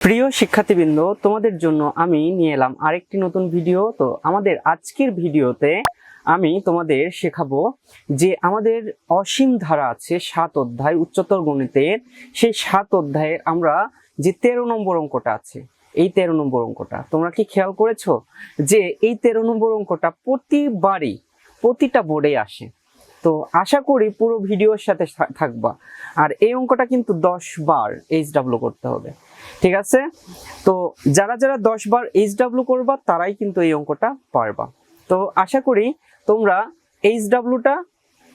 প্রিয় শিক্ষার্থীবৃন্দ, তোমাদের জন্য আমি নিয়ে এলাম আরেকটি নতুন ভিডিও। তো আমাদের আজকের ভিডিওতে আমি তোমাদের শেখাবো যে আমাদের অসীম ধারা আছে সাত অধ্যায়, উচ্চতর গণিতের সেই সাত অধ্যায়ের আমরা যে তেরো নম্বর অঙ্কটা আছে, এই তেরো নম্বর অঙ্কটা, তোমরা কি খেয়াল করেছ? যে এই তেরো নম্বর অঙ্কটা প্রতিবারই প্রতিটা বোর্ডে আসে। তো আশা করি পুরো ভিডিওর সাথে থাকবা। আর এই অঙ্কটা কিন্তু দশ বার এইচ ডাব্লু করতে হবে। ঠিক আছে? তো যারা যারা দশ বার এইচ ডাব্লিউ করবা, তারাই কিন্তু এই অঙ্কটা পারবা। তো আশা করি তোমরা এইচ ডাব্লিউটা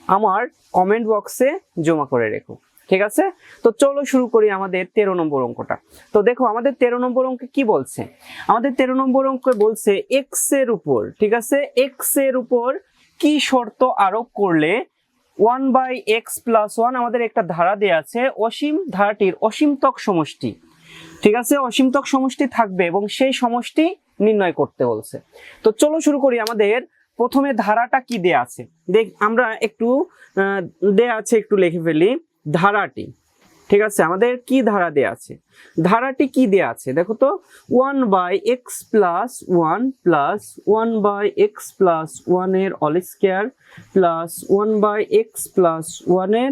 আমার কমেন্ট বক্সে জমা করে রেখো। ঠিক আছে? তো চলো শুরু করি আমাদের তেরো নম্বর অঙ্কটা। তো দেখো, আমাদের তেরো নম্বর অঙ্কে কি বলছে? আমাদের তেরো নম্বর অঙ্কে বলছে এক্সের উপর, ঠিক আছে? এক্সের উপর কি শর্ত আরোপ করলে one by X plus one আমাদের একটা ধারা দেওয়া আছে, অসীম ধারাটির অসীমতক সমষ্টি। ঠিক আছে? অসীমতক সমষ্টি থাকবে এবং সেই সমষ্টি নির্ণয় করতে বলছে। তো চলো শুরু করি আমাদের। প্রথমে ধারাটা কি দেয়া আছে? দেখ, আমরা একটু দেয়া আছে একটু লিখে ফেলি। ধারাটি। ঠিক আছে, আমাদের কি ধারা দেয়া আছে? ধারাটি কি দেয়া আছে? দেখো তো one by X plus one plus one by X plus ওয়ানের all square plus one by X plus ওয়ানের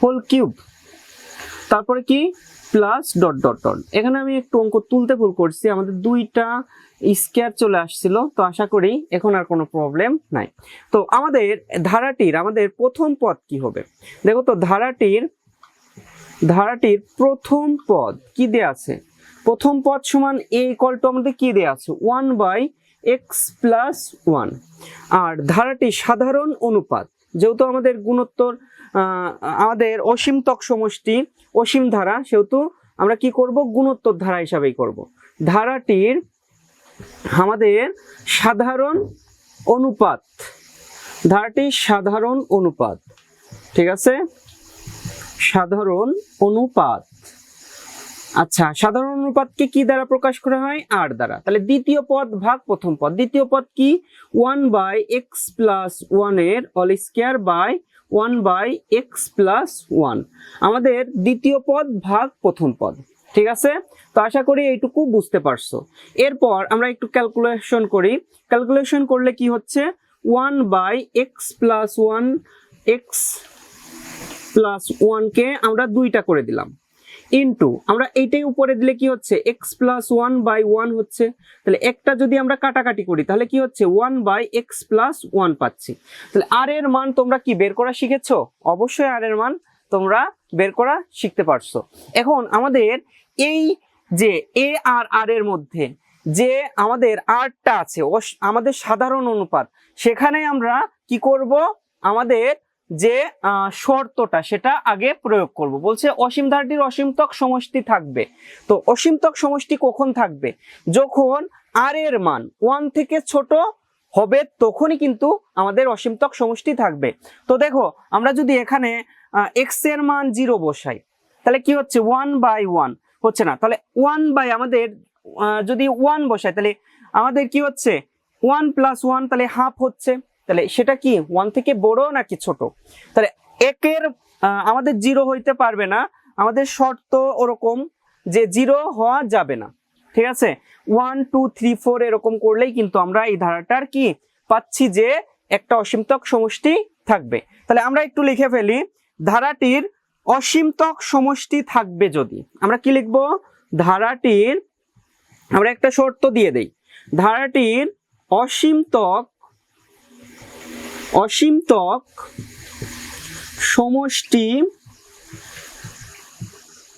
হোল কিউব তারপরে কি? প্লাস ডট ডট ডট এখানে আমি একটু অঙ্ক তুলতে ভুল করছি, আমাদের দুইটা স্কোয়ার চলে আসছিল, তো আশা করি এখন আর কোনো প্রবলেম নাই। তো আমাদের ধারাটির, আমাদের প্রথম পদ কি হবে? দেখো তো, ধারাটির ধারাটির প্রথম পদ কি দেয়া আছে? প্রথম পদ সমান এ ইকল টু আমাদের কি দেয়া আছে? One by X plus one আর ধারাটি সাধারণ অনুপাত, যেহেতু আমাদের গুণোত্তর আমাদের অসীমতক সমষ্টি, অসীম ধারা, সেহেতু আমরা কি করব? গুণোত্তর ধারা হিসাবেই করব। ধারাটির আমাদের সাধারণ অনুপাত, ধারাটির সাধারণ অনুপাত, ঠিক আছে? সাধারণ অনুপাত। আচ্ছা সাধারণ অনুপাতকে কি দ্বারা প্রকাশ করা হয়? আর দ্বারা। তাহলে দ্বিতীয় পদ ভাগ প্রথম পদ। দ্বিতীয় পদ কি? ওয়ান বাই এক্স প্লাস ওয়ানের all square by one by X plus one. আমাদের দ্বিতীয় পদ ভাগ প্রথম পদ। ঠিক আছে? তো আশা করি এইটুকু বুঝতে পারছ। এরপর আমরা একটু ক্যালকুলেশন করি। ক্যালকুলেশন করলে কি হচ্ছে? One by X plus one X plus ওয়ানকে আমরা দুইটা করে দিলাম। ইনটু আমরা এইটাই উপরে দিলে কি হচ্ছে? X plus one by one হচ্ছে। তাহলে একটা যদি আমরা কাটাকাটি করি, তাহলে কি হচ্ছে? One by X plus one পাচ্ছি। তাহলে আর এর মান তোমরা কি বের করা শিখেছো? অবশ্যই আর এর মান তোমরা বের করা শিখতে পারছ। এখন আমাদের এই যে এ আর আর এর মধ্যে যে আমাদের আরটা আছে আমাদের সাধারণ অনুপাত, সেখানে আমরা কি করব? আমাদের যে শর্তটা সেটা আগে প্রয়োগ করব। বলছে, অসীম ধারাটির অসীমতক সমষ্টি থাকবে। তো অসীমতক সমষ্টি কখন থাকবে? যখন আর এর মান ওয়ান থেকে ছোট হবে, তখনই কিন্তু আমাদের অসীমতক সমষ্টি থাকবে। তো দেখো, আমরা যদি এখানে এক্সের মান জিরো বসাই, তাহলে কি হচ্ছে? ওয়ান বাই ওয়ান হচ্ছে না। তাহলে ওয়ান বাই আমাদের যদি ওয়ান বসাই, তাহলে আমাদের কি হচ্ছে? ওয়ান প্লাস ওয়ান তাহলে হাফ হচ্ছে। তাহলে সেটা কি? ওয়ান থেকে বড় নাকি ছোট? তাহলে একের আমাদের জিরো হইতে পারবে না। আমাদের শর্ত ওরকম যে জিরো হওয়া যাবে না। ঠিক আছে? ওয়ান টু থ্রি ফোর এরকম করলেই কিন্তু আমরা এই ধারাটার কি পাচ্ছি যে একটা অসীমতক সমষ্টি থাকবে। তাহলে আমরা একটু লিখে ফেলি, ধারাটির অসীমতক সমষ্টি থাকবে যদি। আমরা কি লিখব? ধারাটির, আমরা একটা শর্ত দিয়ে দেই। ধারাটির অসীমতক অসীমতক সমষ্টি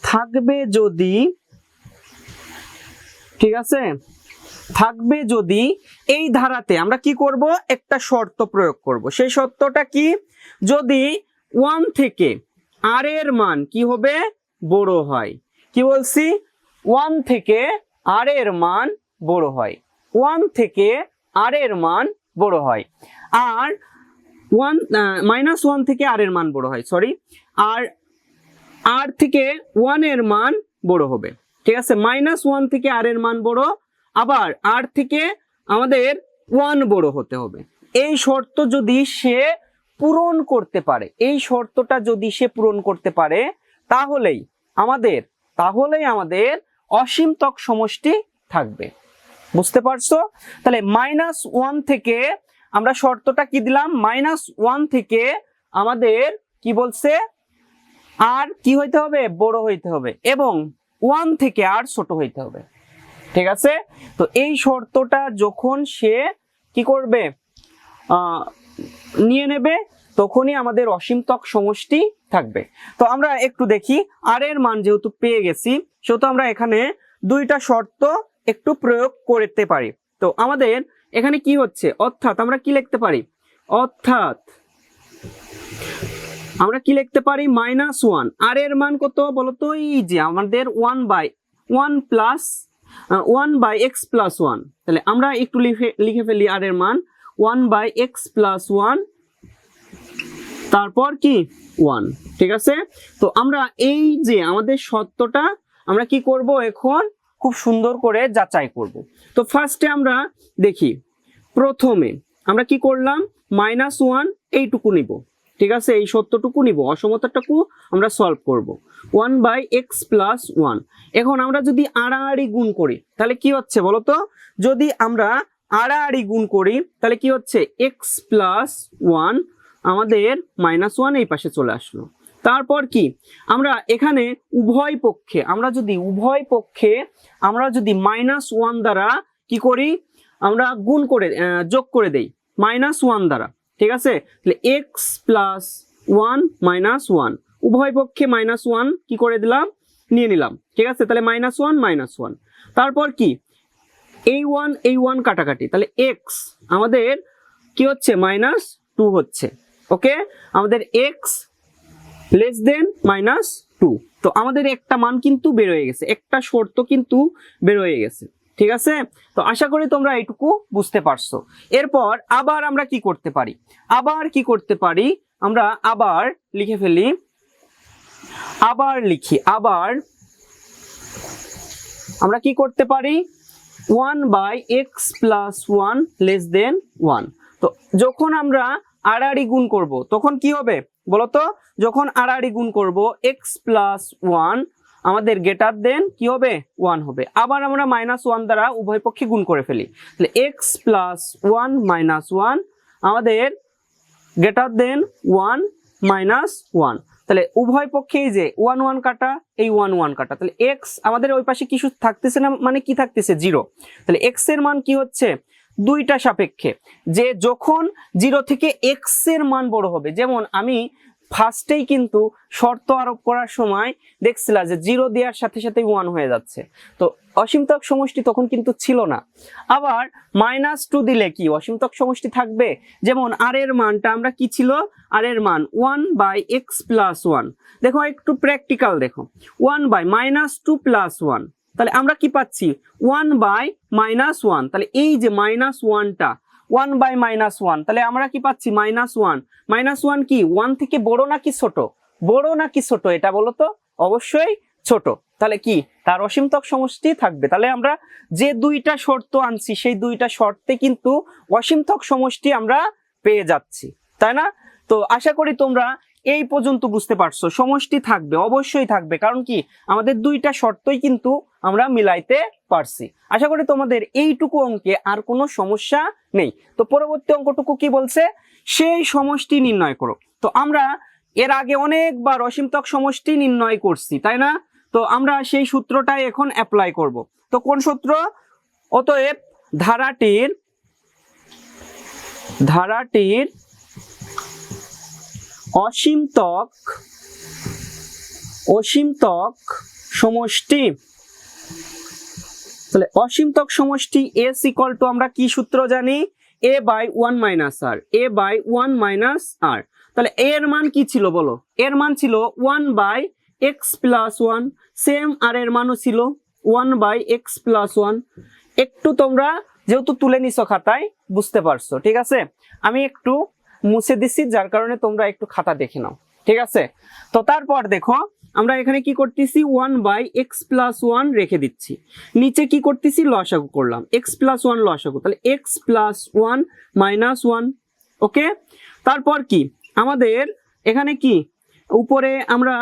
থাকবে যদি, ঠিক আছে? থাকবে যদি এই ধারাতে আমরা কি করব? একটা শর্ত প্রয়োগ করব। সেই শর্তটা কি? যদি ওয়ান থেকে আর এর মান কি হবে? বড় হয়। কি বলছি? ওয়ান থেকে আর এর মান বড় হয়। ওয়ান থেকে আর এর মান বড় হয়। আর ওয়ান মাইনাস ওয়ান থেকে আর এর মান বড় হয় সরি আর আর থেকে ওয়ানের মান বড় হবে, ঠিক আছে? মাইনাস ওয়ান থেকে আর এর মান বড়, আবার আর থেকে আমাদের ওয়ান বড় হতে হবে। এই শর্ত যদি সে পূরণ করতে পারে, এই শর্তটা যদি সে পূরণ করতে পারে, তাহলেই আমাদের তাহলেই আমাদের অসীমতক সমষ্টি থাকবে। বুঝতে পারছ? তাহলে মাইনাস ওয়ান থেকে আমরা শর্তটা কি দিলাম? মাইনাস ওয়ান থেকে আমাদের কি বলছে? আর কি হইতে হবে? বড় হইতে হবে। এবং ওয়ান থেকে আর ছোট হইতে হবে। ঠিক আছে? তো এই শর্তটা যখন সে কি করবে? নিয়ে নেবে, তখনই আমাদের অসীমতক সমষ্টি থাকবে। তো আমরা একটু দেখি। আর এর মান যেহেতু পেয়ে গেছি, সেহেতু আমরা এখানে দুইটা শর্ত একটু প্রয়োগ করতে পারি। তো আমাদের এখানে কি হচ্ছে? অর্থাৎ আমরা কি লিখতে পারি? অর্থাৎ আমরা কি লিখতে পারি? মাইনাস ওয়ান আর এর মান কত বলতো? এই যে আমাদের one by one plus one by X plus one তাহলে আমরা একটু লিখে লিখে ফেলি আর এর মান। One by X plus one তারপর কি? ওয়ান ঠিক আছে? তো আমরা এই যে আমাদের সত্যটা আমরা কি করব এখন? খুব সুন্দর করে যাচাই করব। তো ফার্স্টে আমরা দেখি, প্রথমে আমরা কি করলাম? মাইনাস ওয়ান এইটুকু নিব। ঠিক আছে? এই সত্যটুকু নিব, অসমতাটুকু আমরা সলভ করব। One by X plus one এখন আমরা যদি আড়াআড়ি গুণ করি, তাহলে কি হচ্ছে বলতো? যদি আমরা আড়াআড়ি গুণ করি, তাহলে কি হচ্ছে? এক্স প্লাস ওয়ান আমাদের মাইনাস ওয়ান এই পাশে চলে আসলো। তারপর কি? আমরা এখানে উভয় পক্ষে, আমরা যদি উভয় পক্ষে, আমরা যদি মাইনাস ওয়ান দ্বারা কি করি? আমরা গুণ করে যোগ করে দেই। মাইনাস ওয়ান দ্বারা, ঠিক আছে? তাহলে X plus one minus one উভয় পক্ষে মাইনাস ওয়ান কি করে দিলাম? নিয়ে নিলাম, ঠিক আছে? তাহলে মাইনাস ওয়ান মাইনাস ওয়ান তারপর কি? এই ওয়ান এই ওয়ান কাটাকাটি। তাহলে এক্স আমাদের কি হচ্ছে? মাইনাস টু হচ্ছে ওকে আমাদের X less than minus two তো আমাদের একটা মান কিন্তু বের হয়ে গেছে। একটা শর্ত কিন্তু বের হয়ে গেছে। ঠিক আছে? তো আশা করি তোমরা এইটুকু বুঝতে পারছ। এরপর আবার আমরা কি করতে পারি? আবার কি করতে পারি? আমরা আবার লিখে ফেলি। আবার লিখি। আবার আমরা কি করতে পারি? One by X plus one less than one তো যখন আমরা আড়াআড়ি গুণ করব, তখন কি হবে? বলতো? যখন আড়াআড়ি গুণ করব এক্স প্লাস ওয়ান আমাদের গেটার দেন কি হবে? ওয়ান হবে। আবার আমরা মাইনাস ওয়ান দ্বারা উভয় পক্ষে গুণ করে ফেলি। তাহলে x plus one minus one আমাদের greater than one minus one তাহলে উভয় পক্ষে এই যে ওয়ান ওয়ান কাটা, এই ওয়ান ওয়ান কাটা। তাহলে এক্স আমাদের ওই পাশে কিছু থাকতেছে না মানে কি থাকতেছে? জিরো তাহলে এক্সের মান কি হচ্ছে? দুইটা সাপেক্ষে, যে যখন জিরো থেকে এক্সের মান বড় হবে, যেমন আমি ফার্স্টেই কিন্তু শর্ত আরোপ করার সময় দেখছিলাম যে জিরো দেওয়ার সাথে সাথে ওয়ান হয়ে যাচ্ছে। তো অসীমতক সমষ্টি তখন কিন্তু ছিল না। আবার মাইনাস টু দিলে কি? অসীমতক সমষ্টি থাকবে? যেমন আর এর মানটা আমরা কি ছিল? আর এর মান one by X plus one দেখো, একটু প্র্যাকটিক্যাল দেখো। One by minus two plus one তাহলে আমরা কি পাচ্ছি? ওয়ান বাই মাইনাস ওয়ান তাহলে এই যে মাইনাস ওয়ানটা ওয়ান বাই মাইনাস ওয়ান তাহলে আমরা কি পাচ্ছি? মাইনাস ওয়ান মাইনাস ওয়ান কি? ওয়ান থেকে বড় নাকি ছোট? বড় নাকি ছোট? এটা বলো তো? অবশ্যই ছোট। তাহলে কি? তার অসীমতক সমষ্টি থাকবে। তাহলে আমরা যে দুইটা শর্ত আনছি, সেই দুইটা শর্তে কিন্তু অসীমতক সমষ্টি আমরা পেয়ে যাচ্ছি। তাই না? তো আশা করি তোমরা এই পর্যন্ত বুঝতে পারছ। সমষ্টি থাকবে, অবশ্যই থাকবে। কারণ কি? আমাদের দুইটা শর্তই কিন্তু আমরা মিলাইতে পারছি। আশা করি তোমাদের এইটুকু অঙ্কে আর কোনো সমস্যা নেই। তো পরবর্তী অঙ্কটুকু কি বলছে? সেই সমষ্টি নির্ণয় করো। তো আমরা এর আগে অনেকবার অসীমতক সমষ্টি নির্ণয় করছি, তাই না? তো আমরা সেই সূত্রটাই এখন অ্যাপ্লাই করব। তো কোন সূত্র? অতএব ধারাটির ধারাটির অসীমতক ত্বক সমষ্টি। তাহলে অসীম ত্বক সমষ্টি এস ইকল টু আমরা কি সূত্র জানি? A by one minus R A by one minus R তাহলে এর মান কি ছিল বলো? এর মান ছিল one by X plus one same আর এর মানও ছিল one by X plus one একটু তোমরা যেহেতু তুলে নিছো খাতায়, বুঝতে পারছ, ঠিক আছে? আমি একটু মুছে দিচ্ছি যার কারণে তোমরা একটু খাতা দেখে নাও। ঠিক আছে? তো তারপর দেখো, আমরা এখানে কি করতেছি? One by X plus one রেখে দিচ্ছি। নিচে কি করতেছি? লসাগু করলাম। এক্স প্লাস ওয়ান লসাগু। তাহলে X plus one minus one okay? তারপর কি? আমাদের এখানে কি? উপরে আমরা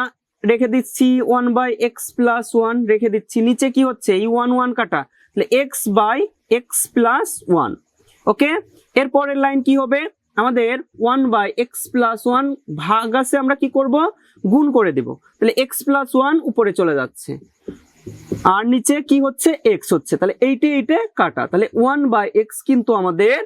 রেখে দিচ্ছি one by X plus one রেখে দিচ্ছি। নিচে কি হচ্ছে? এই ওয়ান ওয়ান কাটা। তাহলে X by X plus one okay? এরপরের লাইন কি হবে? আমাদের one by X plus one ভাগ আছে, আমরা কি করব? গুণ করে দেব। তাহলে এক্স প্লাস ওয়ান উপরে চলে যাচ্ছে। আর নিচে কি হচ্ছে? এক্স হচ্ছে। তাহলে এইটে এইটে কাটা। তাহলে ওয়ান বাই এক্স কিন্তু আমাদের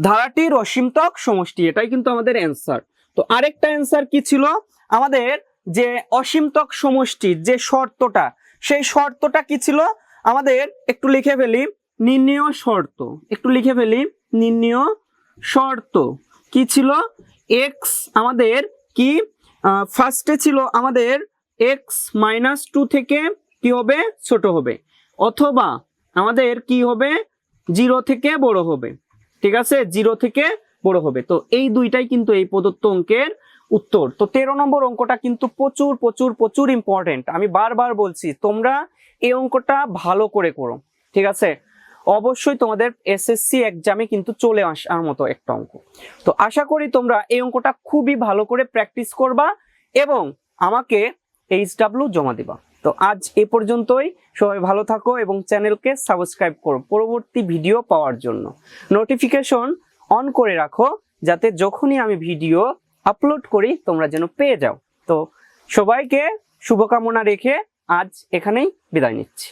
ধারাটির অসীমতক সমষ্টি। এটাই কিন্তু আমাদের অ্যান্সার তো আরেকটা অ্যান্সার কি ছিল? আমাদের যে অসীমতক সমষ্টির যে শর্তটা, সেই শর্তটা কি ছিল? আমাদের একটু লিখে ফেলি। নির্ণয় শর্ত। একটু লিখে ফেলি। নির্ণয় শর্ত কি ছিল? এক্স আমাদের কি? ফার্স্টে ছিল আমাদের এক্স মাইনাস টু থেকে কি হবে? ছোট হবে। অথবা আমাদের কি হবে? জিরো থেকে বড় হবে। ঠিক আছে? জিরো থেকে বড় হবে। তো এই দুইটাই কিন্তু এই প্রদত্ত অঙ্কের উত্তর। তো তেরো নম্বর অঙ্কটা কিন্তু প্রচুর প্রচুর প্রচুর ইম্পর্টেন্ট আমি বারবার বলছি, তোমরা এই অঙ্কটা ভালো করে করো। ঠিক আছে? অবশ্যই তোমাদের এসএসসি এক্সামে কিন্তু চলে আসার মতো একটা অঙ্ক। তো আশা করি তোমরা এই অঙ্কটা খুবই ভালো করে প্র্যাকটিস করবা এবং আমাকে এইচ জমা দিবা। তো আজ এ পর্যন্তই। সবাই ভালো থাকো এবং চ্যানেলকে সাবস্ক্রাইব করো পরবর্তী ভিডিও পাওয়ার জন্য। নোটিফিকেশন অন করে রাখো যাতে যখনই আমি ভিডিও আপলোড করি তোমরা যেন পেয়ে যাও। তো সবাইকে শুভকামনা রেখে আজ এখানেই বিদায় নিচ্ছি।